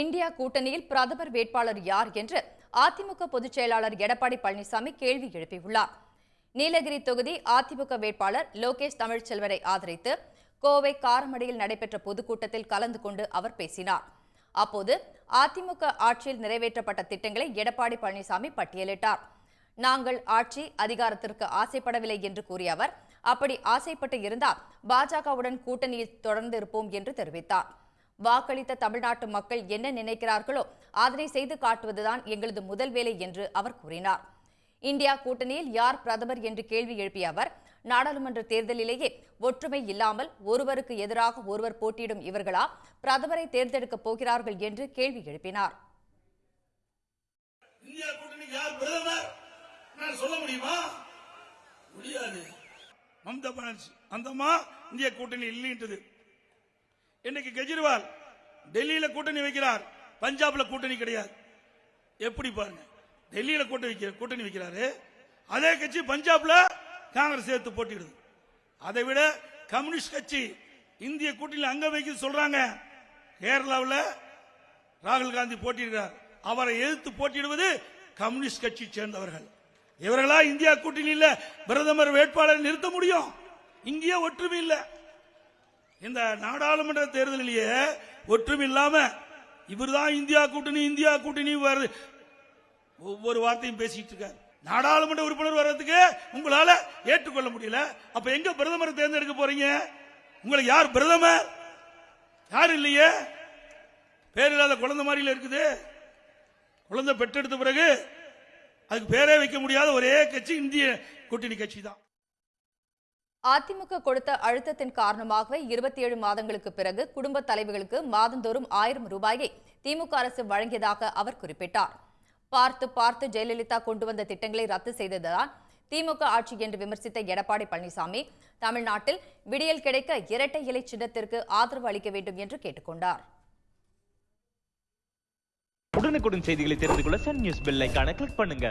India கூட்டணியில் பிரதமர் வேட்பாளர் யார் என்று அதிமுக பொதுச் செயலாளர் எடப்பாடி பழனிசாமி கேள்வி எழுப்பியுள்ளார். நீலகிரி தொகுதி அதிமுக வேட்பாளர் லோகேஷ் தமிழ்ச்செல்வரை ஆதரித்து கோவை காரமடையில் நடைபெற்ற பொதுக்கூட்டத்தில் கலந்து கொண்டு அவர் பேசினார். அப்போது அதிமுக ஆட்சியில் நிறைவேற்றப்பட்ட திட்டங்களை எடப்பாடி பழனிசாமி பட்டியலிட்டார். நாங்கள் ஆட்சி அதிகாரத்திற்கு ஆசைப்படவில்லை என்று கூறிய அவர் அப்படி ஆசைப்பட்டு இருந்தால் பாஜகவுடன் கூட்டணியில் தொடர்ந்து இருப்போம் என்று தெரிவித்தார். வாக்களித்த தமிழ்நாட்டு மக்கள் என்ன நினைக்கிறார்களோ அதனை செய்து காட்டுவதுதான் எங்களது முதல் வேலை என்று அவர் கூறினார். இந்தியா கூட்டணியில் யார் பிரதமர் என்று கேள்வி எழுப்பிய அவர் நாடாளுமன்ற தேர்தலிலேயே ஒற்றுமை இல்லாமல் ஒருவருக்கு எதிராக ஒருவர் போட்டியிடும் இவர்களா பிரதமரை தேர்ந்தெடுக்கப் போகிறார்கள் என்று கேள்வி எழுப்பினார். முடியாது. மம்தா பானர்ஜி அந்தம்மா இந்திய கூட்டணி இல்லைன்றது. இன்னைக்கு கெஜ்ரிவால் டெல்லியில கூட்டணி வைக்கிறார். பஞ்சாப்ல கூட்டணி கிடையாது. எப்படி பாருங்க. டெல்லியில கூட்டணி வைக்கிற கூட்டணி வைக்கிறாரு. அதே கட்சி பஞ்சாப்ல காங்கிரஸ் சேர்த்து போட்டிடுது. அதை விட கம்யூனிஸ்ட் கட்சி இந்திய கூட்டணியில் அங்க வைக்க சொல்றாங்க. கேரளாவில் ராகுல் காந்தி போட்டியிடுகிறார் அவரை எதிர்த்து போட்டியிடுவது கம்யூனிஸ்ட் கட்சி சேர்ந்தவர்கள். இவர்களா இந்தியா கூட்டணியில் பிரதமர் வேட்பாளரை நிறுத்த முடியும்? இங்கேயே ஒற்றுமை இல்லை. இந்த நாடாளுமன்ற தேர்தலிலேயே ஒற்றுமை இல்லாம இவர்தான் இந்தியா கூட்டணி இந்தியா கூட்டணி வருது ஒவ்வொரு வார்த்தையும் பேசிட்டு இருக்காரு. நாடாளுமன்ற உறுப்பினர் வர்றதுக்கு உங்களால ஏற்றுக்கொள்ள முடியல. அப்ப எங்க பிரதமரை தேர்ந்தெடுக்க போறீங்க? உங்களுக்கு யார் பிரதமர்? யார் இல்லையே? பேர் இல்லாத குழந்தை மாதிரில இருக்குது. குழந்தை பெற்றெடுத்த பிறகு அதுக்கு பேரே வைக்க முடியாத ஒரே கட்சி இந்திய கூட்டணி கட்சி தான் அதிமுக கொடுத்த அழுத்தத்தின் காரணமாகவே இருபத்தி ஏழு மாதங்களுக்கு பிறகு குடும்ப தலைவர்களுக்கு மாதந்தோறும் ஆயிரம் ரூபாயை திமுக அரசு வழங்கியதாக அவர் குறிப்பிட்டார். பார்த்து பார்த்து ஜெயலலிதா கொண்டு வந்த திட்டங்களை ரத்து செய்ததுதான் திமுக ஆட்சி என்று விமர்சித்த எடப்பாடி பழனிசாமி தமிழ்நாட்டில் விடியல் கிடைக்க இரட்டை இலை சின்னத்திற்கு ஆதரவு அளிக்க வேண்டும் என்று கேட்டுக்கொண்டார். உடனுக்குடன் செய்திகளை தெரிந்து கொள்ள சன் நியூஸ் பெல் கிளிக் பண்ணுங்க.